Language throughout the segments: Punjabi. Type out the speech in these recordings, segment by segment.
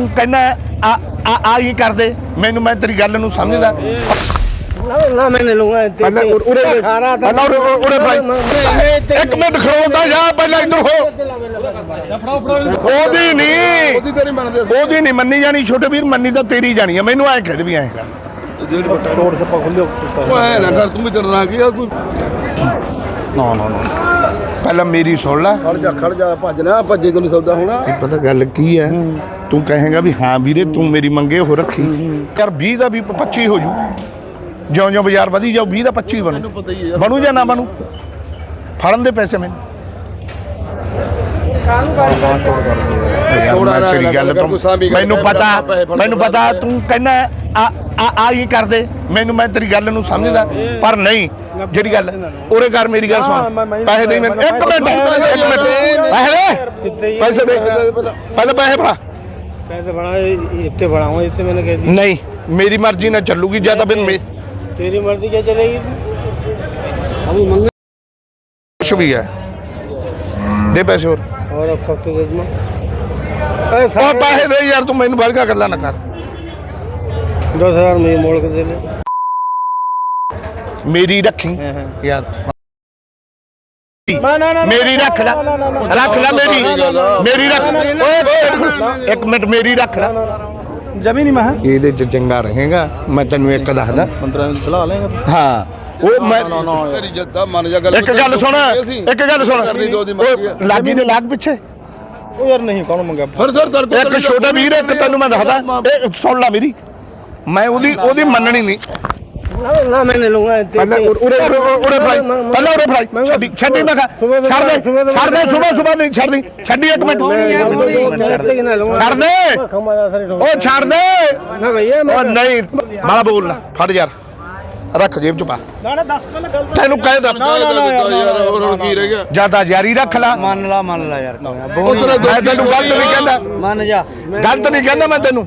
ਤੂੰ ਕਹਿੰਦਾ ਆ ਆ ਆ ਹੀ ਕਰਦੇ? ਮੈਨੂੰ ਮੈਂ ਤੇਰੀ ਗੱਲ ਨੂੰ ਸਮਝਦਾ। ਨਾ ਨਾ ਮੈਂ ਨਹੀਂ ਲੂੰਗਾ ਪਹਿਲਾਂ ਉਰੇ ਉਰੇ ਪਹਿਲਾਂ ਉਰੇ ਉਰੇ ਭਾਈ। ਇੱਕ ਮਿੰਟ ਖੜੋਦਾ ਜਾ ਪਹਿਲਾਂ ਇੱਧਰ ਹੋ ਉਹਦੀ ਨਹੀਂ ਉਹਦੀ ਤੇਰੀ ਮੰਨਦੇ ਉਹਦੀ ਨਹੀਂ ਮੰਨੀ ਜਾਣੀ ਛੋਟੇ ਵੀਰ ਮੰਨੀ ਤਾਂ ਤੇਰੀ ਜਾਣੀ ਆ। ਮੈਨੂੰ ਐਂ ਕਹਿ ਦੇ ਵੀ ਐਂ ਕਰ। ਛੋੜ ਸੱਪਾ ਖੁੱਲਿਓ ਓਏ ਨਾ ਕਰ ਤੂੰ ਵੀ ਡਰਨਾ ਕੀ ਆ ਕੋਈ? ਨਾ ਨਾ ਨਾ। ਪਹਿਲਾਂ ਮੇਰੀ ਸੁਣ ਲੈ। ਖੜ ਜਾ ਖੜ ਜਾ ਭੱਜ ਨਾ ਭੱਜੇ ਤੋਂ ਨਹੀਂ ਸੌਦਾ ਹੋਣਾ? ਇਹ ਪਤਾ ਗੱਲ ਕੀ ਹੈ। ਤੂੰ ਕਹੇਗਾ ਵੀ ਹਾਂ ਵੀਰੇ ਤੂੰ ਮੇਰੀ ਮੰਗੇ ਹੋ ਰੱਖੀ। ਯਾਰ 20 ਦਾ ਵੀ 25 ਹੋ ਜੂ। ਜਿਉਂ ਜਿਉਂ ਬਾਜ਼ਾਰ ਵਧੀ ਜਾਊ 20 ਦਾ 25 ਬਣੂ। ਪਤਾ ਹੀ ਹੈ ਬਣੂ ਜਾਂ ਨਾ ਬਣੂ? ਫੜਨ ਦੇ ਪੈਸੇ ਮੈਨੂੰ। ਯਾਰ, ਮੈਂ ਤੇਰੀ ਗੱਲ ਤੋਂ ਮੈਨੂੰ ਪਤਾ ਮੈਨੂੰ ਪਤਾ ਤੂੰ ਕਹਿੰਦਾ ਆ ਆ ਆ ਹੀ ਕਰਦੇ। ਮੈਨੂੰ ਮੈਂ ਤੇਰੀ ਗੱਲ ਨੂੰ ਸਮਝਦਾ ਪਰ ਨਹੀਂ। ਜਿਹੜੀ ਗੱਲ ਉਰੇ ਕਰ ਮੇਰੀ ਗੱਲ ਸੁਣ। ਪੈਸੇ ਦੇ ਮੈਨੂੰ। ਇੱਕ ਮਿੰਟ ਇੱਕ ਮਿੰਟ। ਪੈਸੇ ਦੇ। ਪੈਸੇ ਦੇ। ਪਹਿਲੇ ਪੈਸੇ ਫੜਾ। पैसे बढ़ाओ इतने बढ़ाओ इससे मैंने कह दिया नहीं मेरी मर्जी ना चलूगी ज़्यादा बिन में तेरी मर्जी क्या चलेगी अभी मंग कुछ भी है दे पैसे और और अब सबसे अरे पैसे दे यार तू मैंने भर का गला ना कर दस हज़ार मुझे मोड़ के दे ले। मेरी रखी हाँ, हाँ। यार ਮੇਰੀ ਰੱਖ ਲੈ ਰੱਖ ਲੈ ਮੇਰੀ ਮੇਰੀ ਰੱਖ ਓਏ ਇੱਕ ਮਿੰਟ ਮੇਰੀ ਰੱਖ ਲੈ ਜਮੀ ਨਹੀਂ ਮਹਾ ਇਹਦੇ ਚ ਚੰਗਾ ਰਹੇਗਾ ਮੈਂ ਤੈਨੂੰ ਇੱਕ ਦੱਸਦਾ 15 ਸਲਾਹ ਲੇਗਾ ਹਾਂ ਉਹ ਮੈਂ ਤੇਰੀ ਜੱਦਾ ਮੰਨ ਜਾ ਗੱਲ ਇੱਕ ਗੱਲ ਸੁਣ ਇੱਕ ਗੱਲ ਸੁਣ ਉਹ ਲਾਗੀ ਦੇ ਲਾਗ ਪਿੱਛੇ ਉਹ ਯਾਰ ਨਹੀਂ ਕੌਣ ਮੰਗਾ ਫਿਰ ਸਰ ਤਰ ਇੱਕ ਛੋਟਾ ਵੀਰ ਇੱਕ ਤੈਨੂੰ ਮੈਂ ਦੱਸਦਾ ਇਹ ਸੁਣ ਲੈ ਮੇਰੀ ਮੈਂ ਉਹਦੀ ਉਹਦੀ ਮੰਨਣੀ ਨਹੀਂ ਫੜ ਯਾਰ ਰੱਖ ਜੇਬ ਚ ਪਾ ਤੈਨੂੰ ਕਹਿ ਦਿੱਤਾ ਜ਼ਿਆਦਾ ਜਾਰੀ ਰੱਖ ਲਾ ਮੰਨ ਲਾ ਮੰਨ ਲਾ ਯਾਰ ਮੈਂ ਤੈਨੂੰ ਗਲਤ ਨਹੀਂ ਕਹਿੰਦਾ ਮੰਨ ਜਾ ਗਲਤ ਨਹੀਂ ਕਹਿੰਦਾ ਮੈਂ ਤੈਨੂੰ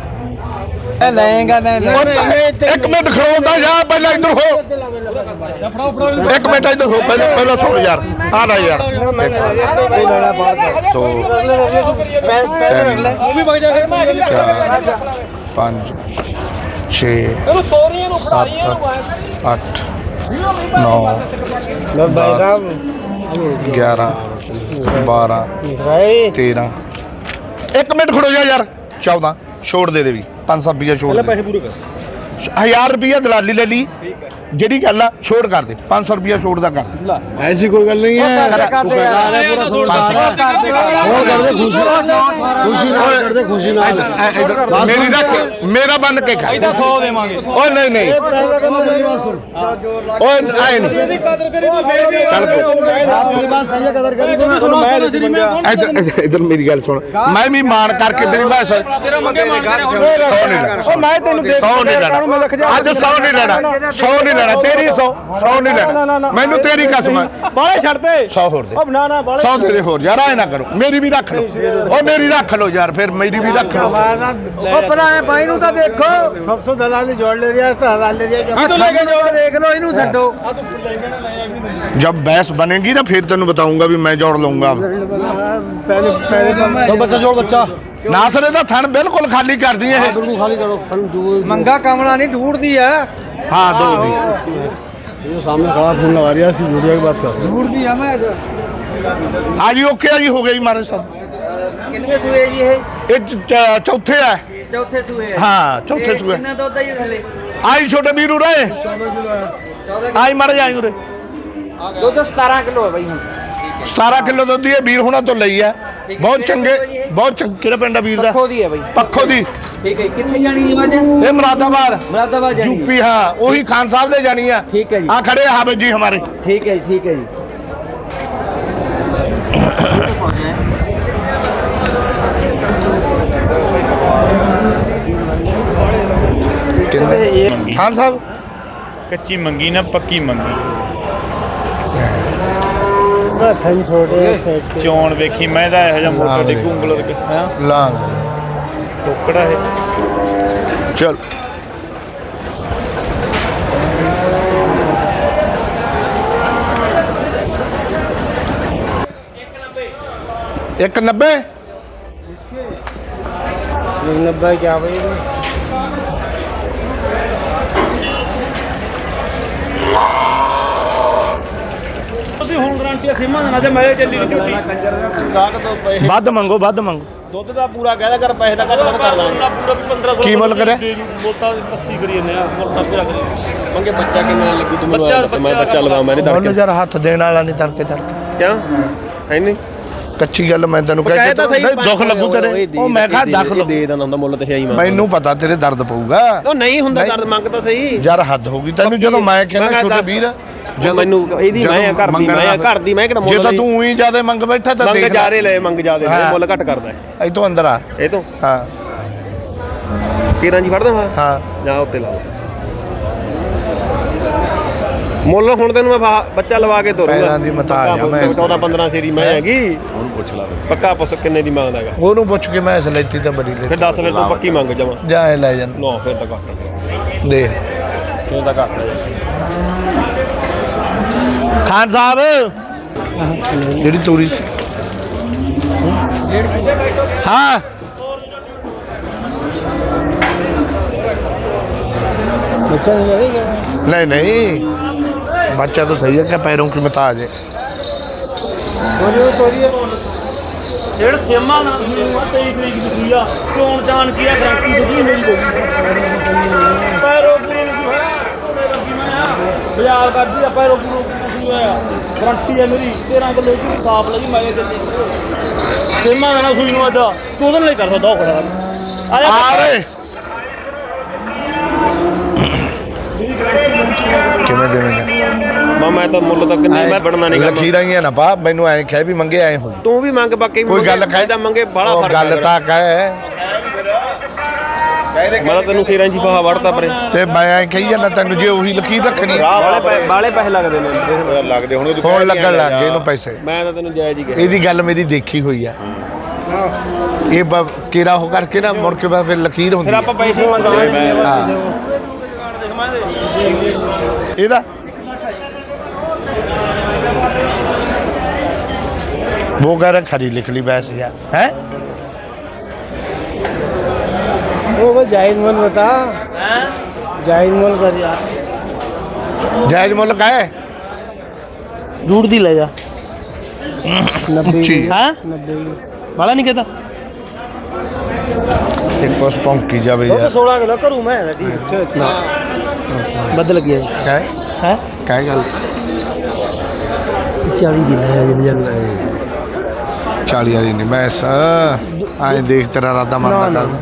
ਇੱਕ ਮਿੰਟ ਖੜੋਦਾ ਜਾ ਪਹਿਲਾਂ ਇੱਧਰ ਹੋ ਇੱਕ ਮਿੰਟ ਇੱਧਰ ਹੋ ਪਹਿਲਾਂ ਪਹਿਲਾਂ ਸੁਣ ਯਾਰ। ਆ ਲੈ ਯਾਰ। ਦੋ ਤਿੰਨ। ਚਾਰ। ਪੰਜ। 6 7 8 9 11 12 13 ਇੱਕ ਮਿੰਟ ਖੜੋ ਜਾ ਯਾਰ। 14 ਛੋੜ ਦੇ ਦੇ ਵੀ। 500 ਰੁਪਏ ਛੋੜ ਪਹਿਲਾਂ ਦੇ। ਪੈਸੇ ਪੂਰੇ ਕਰ। 1000 ਰੁਪਏ ਦਲਾਲੀ ਲੈ ਲਈ। ਠੀਕ ਹੈ। ਜਿਹੜੀ ਗੱਲ ਆ ਛੋੜ ਕਰ ਦੇ 500 ਰੁਪਿਆ ਛੋੜ ਦਾ ਕਰ ਦੇ ਐਸੀ ਕੋਈ ਗੱਲ ਨਹੀਂ ਹੈ ਮੇਰੀ ਰੱਖ ਮੇਰਾ ਬੰਨ ਕੇ ਖਾ ਇਹਦਾ 100 ਦੇਵਾਂਗੇ ਓਏ ਨਹੀਂ ਨਹੀਂ ਓਏ ਆਏ ਨਹੀਂ ਇਧਰ ਮੇਰੀ ਗੱਲ ਸੁਣ ਮੈਂ ਵੀ ਮਾਣ ਕਰਕੇ ਤੇਰੀ ਬਾਤ ਤੇਰਾ ਮੰਗੇ ਮਾਣ ਕਰੇ ਹੁਣ 100 ਨਹੀਂ ਲੈਣਾ 100 ਨਹੀਂ ਅੱਜ 100 ਨਹੀਂ ਲੈਣਾ 100 ਨਹੀਂ ਲੈਣਾ ਤੇਰੀ ਸੌ ਸੌ ਨਹੀਂ ਲੈਣਾ ਮੈਨੂੰ ਤੇਰੀ ਕਸਮ ਹੈ बाले छड़ दे 100 ਹੋਰ ਦੇ अब ना ना बाले ਸੌ ਤੇਰੇ ਹੋਰ ਯਾਰ ਐ ਨਾ ਕਰੋ ਮੇਰੀ ਵੀ ਰੱਖ ਲਓ ਉਹ ਮੇਰੀ ਰੱਖ ਲਓ ਯਾਰ ਫਿਰ ਮੇਰੀ ਵੀ ਰੱਖ ਲਓ ओ पराए भाई नु तो देखो सब तो दलाली जोड़ ले रिया तो दलाल ले रिया हां तो लेके जाओ देख लो इनु छड्डो जब बहस बनेगी ना फिर तेन बताऊंगा भी मैं जोड़ लूंगा अब पहले पहले तो बच्चा जोड़ बच्चा नासरे ਦਾ ਥਣ ਬਿਲਕੁਲ ਖਾਲੀ ਕਰ ਦਿਏ ਇਹ बिल्कुल खाली करो मंगा कमला नहीं ढूंढती है ਹਾਂ ਦੋ ਦੀ ये सामने खड़ा फोन लगा रिया सी वीडियो की बात कर ढूंढती है मैं ਆ ਜੀ ਓਕੇ ਆ ਜੀ ਹੋ ਗਈ ਮਾਰੇ ਸਾਹਿਬ ਕਿੰਨੇ ਸੂਏ ਜੀ ਇਹ ਇਹ ਚ- ਚ- ਚੌਥੇ ਆ ਚੌਥੇ ਸੂਏ ਆ ਹਾਂ ਚੌਥੇ ਸੂਏ ਕਿੰਨਾ ਦੁੱਧ ਆ ਜੀ ਥੱਲੇ ਆਈ ਛੋਟੇ ਵੀਰੂ ਰਹੇ ਆਈ ਮਰ ਜਾਈ ਉਰੇ ਦੁੱਧ 17 ਕਿਲੋ ਹੈ ਬਾਈ ਹੁਣ 17 ਕਿਲੋ ਦੁੱਧ ਦੀ ਇਹ ਵੀਰ ਹੁਣਾਂ ਤੋਂ ਲਈ ਹੈ ਬਹੁਤ ਚੰਗੇ ਬਹੁਤ ਚੰਗੇ ਕਿਹੜਾ ਪਿੰਡ ਆ ਵੀਰ ਦਾ? ਪੱਖੋ ਦੀ ਹੈ ਬਾਈ। ਪੱਖੋ ਦੀ। ਠੀਕ ਹੈ ਕਿੱਥੇ ਜਾਣੀ ਜੀ ਵਾਜ ਇਹ ਮੁਰਾਦਾਬਾਦ। ਮੁਰਾਦਾਬਾਦ ਜਾਣੀ ਹਾਂ। ਉਹੀ ਖਾਨ ਸਾਹਿਬ ਦੇ ਜਾਣੀ ਆ। ਠੀਕ ਹੈ ਜੀ। ਆ ਖੜੇ ਹਾਬਿਬ ਜੀ ਹਮਾਰੇ। ਠੀਕ ਹੈ ਜੀ ਠੀਕ ਹੈ ਜੀ। ਖਾਨ ਸਾਹਿਬ? ਕੱਚੀ ਮੰਗੀ ਨਾ ਪੱਕੀ ਮੰਗੀ। ਚੋਣ ਵੇਖੀ ਮੈਂ ਦਾ ਇਹੋ ਜਿਹਾ ਮੋਟਾ ਦੇ। ਡਿੱਗੂ ਉਂਗਲ ਕੇ ਹਾਂ? ਲਾਂਗ ਟੋਕੜਾ ਇਹ। ਚਲ। ਇੱਕ 90 ਨੱਬਾ ਕਿਆ ਬਈ? ਤੇ ਮੈਂ ਚੱਲੀ ਵੱਧ ਮੰਗੋ ਵੱਧ ਮੰਗੋ। ਦੁੱਧ ਦਾ ਪੂਰਾ ਕਹਿਦਾ ਕਰ ਪੈਸੇ ਦਾ ਘੱਟ ਕਰ ਲਾਂਗੇ। ਪੂਰਾ 1500 ਕੀ ਮੁੱਲ ਕਰਿਆ? ਮੋਟਾ 80 ਕਰੀ ਜੰਨੇ ਆ ਮੋਟਾ ਪੂਰਾ ਕਰੀ ਮੰਗੇ ਬੱਚਾ ਕਿੰਨਾ ਲੱਗੂ ਤੂੰ ਮੈਨੂੰ ਬੱਚਾ- ਆਪ ਦੱਸ, ਮੈਂ ਬੱਚਾ ਲਵਾ ਮੈਂ ਨਹੀਂ ਉਹਨੂੰ ਤੜਕੇ। ਯਾਰ ਹੱਥ ਦੇਣ ਵਾਲਾ ਨਹੀਂ ਤੜਕੇ ਤੜਕੇ ਕਿਉਂ? ਹੈ ਨਹੀਂ ਕੱਚੀ ਗੱਲ ਮੈਂ ਤੈਨੂੰ ਕਹਿ ਕੇ ਨਹੀਂ, ਦੁੱਖ ਲੱਗੂ ਤੇਰੇ। ਉਹ ਮੈਂ ਕਿਹਾ ਦੁੱਖ ਲੱਗੂ। ਦੇ ਦਿੰਦਾ ਹੁੰਦਾ ਮੁੱਲ ਤੇ ਹੈ ਹੀ ਮੈਨੂੰ ਪਤਾ ਤੇਰੇ ਦਰਦ ਪਊਗਾ। ਉਹ ਨਹੀਂ ਹੁੰਦਾ। ਦਰਦ ਮੰਗ ਤਾਂ ਸਹੀ। ਯਾਰ ਹੱਦ ਹੋ ਗਈ ਤੈਨੂੰ। ਜਦੋਂ ਮੈਂ ਕਹਿੰਦਾ ਛੋਟੇ ਵੀਰ ਜਦੋਂ ਮੈਨੂੰ ਇਹਦੀ ਮੈਂ ਘਰ ਦੀ ਮੈਂ ਘਰ ਦੀ ਮੈਂ ਕਿਹੜਾ ਜੇ ਮੁੱਲ ਤਾਂ ਲਈ? ਤੂੰ ਉਹੀ ਜ਼ਿਆਦਾ ਮੰਗ ਬੈਠਾ ਤਾਂ ਮੰਗ ਦੇਖ ਲੈ। ਜਾਰੇ ਲੈ ਮੰਗ ਜਾਦੇ ਲੈ ਹਾਂ। ਮੁੱਲ ਘੱਟ ਕਰਦਾ ਹੈ। ਇਹ ਤੋਂ ਅੰਦਰ ਆ। ਇਹ ਤੋਂ? ਹਾਂ। 13 ਜੀ ਫੜਦਾ ਵਾ? ਹਾਂ। ਜਾ ਉੱਤੇ ਲਾ। ਮੁੱਲ ਹੁਣ ਤੈਨੂੰ ਮੈਂ ਬੱਚਾ ਲਵਾ ਕੇ ਤੋਰੂੰਗਾ। ਪੈਰਾਂ ਦੀ ਮਤਾ ਆ ਮੈਂ 14 15 ਸ਼ੇਰੀ ਮੈਂ ਹੈਗੀ। ਹੁਣ ਪੁੱਛ ਲਾ ਪੱਕਾ ਪੁੱਛ ਕਿੰਨੇ ਦੀ ਮੰਗਦਾ ਗਾ ਉਹਨੂੰ ਪੁੱਛ ਕੇ ਮੈਂ ਇਸ ਲੈਤੀ ਤਾਂ ਬੜੀ ਫਿਰ 10 ਫਿਰ ਤੂੰ ਪੱਕੀ ਮੰਗ ਜਾਵਾਂ ਜਾ ਇਹ ਲੈ ਜਾਣ। ਨਾ ਫਿਰ ਤਾਂ ਘੱਟ ਦੇ ਫਿਰ ਤਾਂ ਘੱਟ ਖਾਨ ਸਾਹਿਬ। ਜਿਹੜੀ ਤੋਰੀ ਸੀ। ਹਾਂ। ਬੱਚਾ ਨਹੀਂ ਨਹੀਂ। बच्चा तो सही है क्या पैरों की मता आ जाए ਬੋਲਿਓ ਤੋਰੀਏ ਜਿਹੜਾ ਸੇਮਾ ਨਾ ਸੀ 23 ਤਰੀਕ ਦੀ ਸੀ ਆ ਚੋਣ ਜਾਣ ਕੀ ਆ ਗਰੰਟੀ ਦਿੱਤੀ ਮੇਰੀ ਬੋਲੀ ਪੈਰੋ ਪੂਰੇ ਨੂੰ ਕੀ ਹੋਇਆ ਉਹਦੇ ਲੱਗੀ ਮੈਂ ਆ ਬਾਜ਼ਾਰ ਕਰਦੀ ਆ ਪੈਰੋ ਪੂਰੇ ਨੂੰ ਕੁਝ ਹੋਇਆ ਗਰੰਟੀ ਹੈ ਮੇਰੀ 13 ਕਿਲੋ ਦੀ ਸਾਫ ਲਈ ਮੈਂ ਇਹ ਦਿੱਤੀ ਸੇਮਾ ਨਾ ਸੂਈ ਨੂੰ ਅੱਜ ਤੂੰ ਉਹਦੇ ਨਾਲ ਹੀ ਕਰ ਸਕਦਾ ਉਹ ਖੜਾ ਆ ਜਾ आ रे ਕਿਵੇਂ ਦੇਵੇਂਗਾ ਮੈਂ ਤਾਂ ਮੁੱਲ ਤਾਂ ਕਿੰਨੇ ਮੈਂ ਬਣਨਾ ਨਹੀਂ ਗਾ। ਲਖੀਰਾਂ ਹੀ ਆ ਨਾ ਪਾ ਮੈਨੂੰ ਐਂ ਕਹਿ ਵੀ ਮੰਗੇ ਐ ਹੋਈ ਤੂੰ ਵੀ ਮੰਗ ਬਾਕੀ ਕੋਈ ਗੱਲ ਕਹਿ ਦਾ ਮੰਗੇ ਉਹ ਫ਼ਰਕ ਗੱਲ ਤਾਂ ਕਹਿ। ਮੈਂ ਤਾਂ ਤੈਨੂੰ 13 ਇੰਚੀ ਬਾਹਾ ਵੜਤਾ ਪਰੇ। ਤੇ ਮੈਂ ਐਂ ਕਹੀ ਜਾਂਦਾ ਤੈਨੂੰ ਜੇ ਉਹੀ ਲਖੀਰ ਰੱਖਣੀ ਆ, ਬਾਲੇ ਪੈਸੇ ਬਾਲੇ ਪੈਸੇ ਲੱਗਦੇ ਨੇ। ਲੱਗਦੇ ਹੁਣ ਹੁਣ ਲੱਗਣ ਲੱਗ ਗਏ ਇਹਨੂੰ ਪੈਸੇ। ਮੈਂ ਤਾਂ ਤੈਨੂੰ ਜਾਇਜ਼ ਹੀ ਕਿਹਾ। ਇਹਦੀ ਗੱਲ ਮੇਰੀ ਦੇਖੀ ਹੋਈ ਆ। ਇਹ ਬ- ਕਿਹੜਾ ਹੋ ਕਰਕੇ ਨਾ ਮੁੜ ਕੇ ਬਾਅਦ ਫਿਰ ਲਖੀਰ ਹੁੰਦੀ ਫਿਰ। ਆਪਾਂ ਪੈਸੇ ਮੰਗਾਂਗੇ ਹਾਂ। ਇਹਦਾ वो कह रहे खरी लिख ली बहस गया है वो भाई जाहिद मोल बता जाहिद मोल कर यार जाहिद मोल का है दूर दी ले जा नब्बे हाँ बड़ा नहीं कहता एक बस पौंकी जावे यार सोलह किलो करूँ मैं अच्छा बदल गया क्या है क्या गल चावी दिन है जल्दी जल्दी 40 ਵਾਲੀ ਨਹੀਂ ਮੈਂ ਐਂ ਦੇਖ ਤੇਰਾ ਰਾਦਾ ਮਰਦਾ ਕਰਦਾ।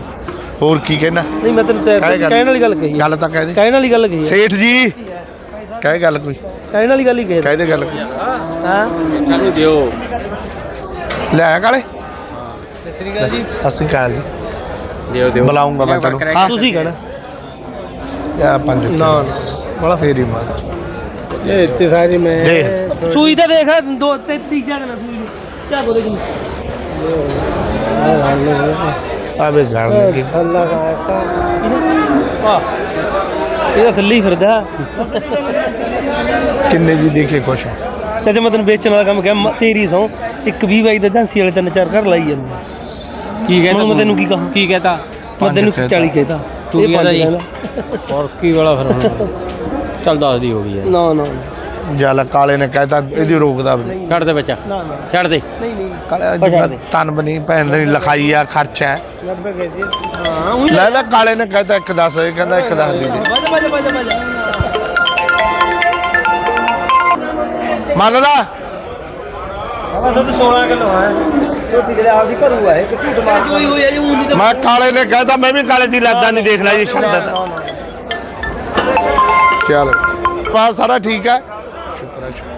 ਹੋਰ ਕੀ ਕਹਿਣਾ? ਨਹੀਂ ਮੈਂ ਤੈਨੂੰ ਤੈਰ- ਕਹਿ ਗੱਲ। ਕਹਿਣ ਵਾਲੀ ਗੱਲ ਕਹੀ ਹੈ। ਗੱਲ ਤਾਂ ਕਹਿ ਦੇ। ਕਹਿਣ ਵਾਲੀ ਗੱਲ ਕਹੀ ਹੈ। ਸੇਠ ਜੀ ਕਹਿ ਗੱਲ ਕੋਈ। ਕਹਿਣ ਵਾਲੀ ਗੱਲ ਹੀ ਕਹੀ। ਹੈ। ਕਹਿ ਦੇ ਗੱਲ ਕੋਈ। ਹਾਂ। ਸਾਨੂੰ ਦਿਓ। ਲੈ ਆ ਕਾਲੇ। ਅਸੀਂ ਕਾਲ ਜੀ। ਦਿਓ ਦਿਓ। ਬੁਲਾਉਂਗਾ ਮੈਂ ਤੈਨੂੰ। ਹਾਂ। ਤੁਸੀਂ ਕਹਿਣਾ। ਆ ਪੰਜ ਰੁਪਏ। ਨਾ ਨਾ। ਬੜਾ। ਤੇਰੀ ਮਾਂ। ਇਹ ਇੱਥੇ ਸਾਰੇ ਮੈਂ ਦੇਖ। ਸੂਈ ਤਾਂ ਦੇਖ ਦੋ ਤੇ ਤੀਜਾ ਗੱਲ ਸੂਈ ਨੂੰ। ਝਾਕੋ ਦੇ ਕਿੰਨੀ ਆਵੇ ਘਰ ਦੇ ਕੀ ਅੱਲਾ ਦਾ ਐਸਾ। ਵਾਹ। ਇਹਦਾ ਥੱਲੇ ਹੀ ਫਿਰਦਾ। ਕਿੰਨੇ ਦੀ ਦੇਖੇ ਖੁਸ਼ ਹੈ? ਤੇ ਜੇ ਮੈਂ ਤੈਨੂੰ ਵੇਚਣ ਵਾਲਾ ਕੰਮ ਕਿਹਾ ਮ- ਤੇਰੀ ਸੌ ਇੱਕ 20 ਬਾਈ ਦਾ ਝਾਂਸੀ ਵਾਲੇ ਤਿੰਨ ਚਾਰ ਘਰ ਲਾਈ ਜਾਂਦੇ ਕੀ ਹੁਣ ਮੈਂ ਤੈਨੂੰ ਕੀ ਕਹਾਂ? ਕੀ ਕਹਤਾ? ਮੈਂ ਤੈਨੂੰ ਕਹਿਤਾ। 40 ਕਹਿਤਾ। ਤੂੰ ਕੀ ਕਹਿੰਦਾ ਜੀ? ਲੈਣਾ। ਔਰ ਕੀ ਵਾਲਾ ਫਿਰ ਹੁਣ? ਚੱਲ ਦੱਸ ਦੀ ਹੋ ਗਈ ਯਾਰ ਨਾ ਨਾ। ਜਲ ਕਾਲੇ ਨੇ ਕਹਿਤਾ ਇਹਦੀ ਰੋਕਦਾ ਵੀ ਨਹੀਂ। ਛੱਡ ਦੇ ਬੱਚਾ ਨਾ ਨਾ। ਛੱਡ ਦੇ। ਨਹੀਂ ਨਹੀਂ। ਕਾਲੇ ਪਛਾਣ ਦੇ। ਤਨ ਬਣੀ ਭੈਣ ਦੀ ਲਿਖਾਈ ਆ ਖਰਚਾ ਹੈ 90 ਕੇ ਜੀ ਹਾਂ ਉਹੀ ਲੈ ਲੈ ਕਾਲੇ ਨੇ ਕਹਿਤਾ ਇੱਕ ਦੱਸ ਇਹ ਕਹਿੰਦਾ ਇੱਕ ਦੱਸ ਦੀ। ਦੇ ਬਾਜਾ ਬਾਜਾ ਬਾਜਾ ਬਾਜਾ ਮੰਨ ਲਾ ਆਹ ਤਾਂ 16 ਕਿਲੋ ਹੈ ਤੂੰ ਤਿਗਲੇ ਆਪਦੀ ਘਰੂ ਹੈ ਕਿ ਝੂਠ ਮਾਰ ਕੋਈ ਹੋਈ ਹੈ ਜੀ ਊਂ ਨਹੀਂ ਤਾਂ ਮੈਂ ਕਾਲੇ ਨੇ ਕਹਿਤਾ ਮੈਂ ਵੀ ਕਾਲੇ ਦੀ ਲਾਦਾ ਨਹੀਂ ਦੇਖ ਲੈ ਜੀ ਸ਼ਬਦ ਤਾਂ ਚੱਲ। ਪਾ ਸਾਰਾ ਠੀਕ ਹੈ Atlético.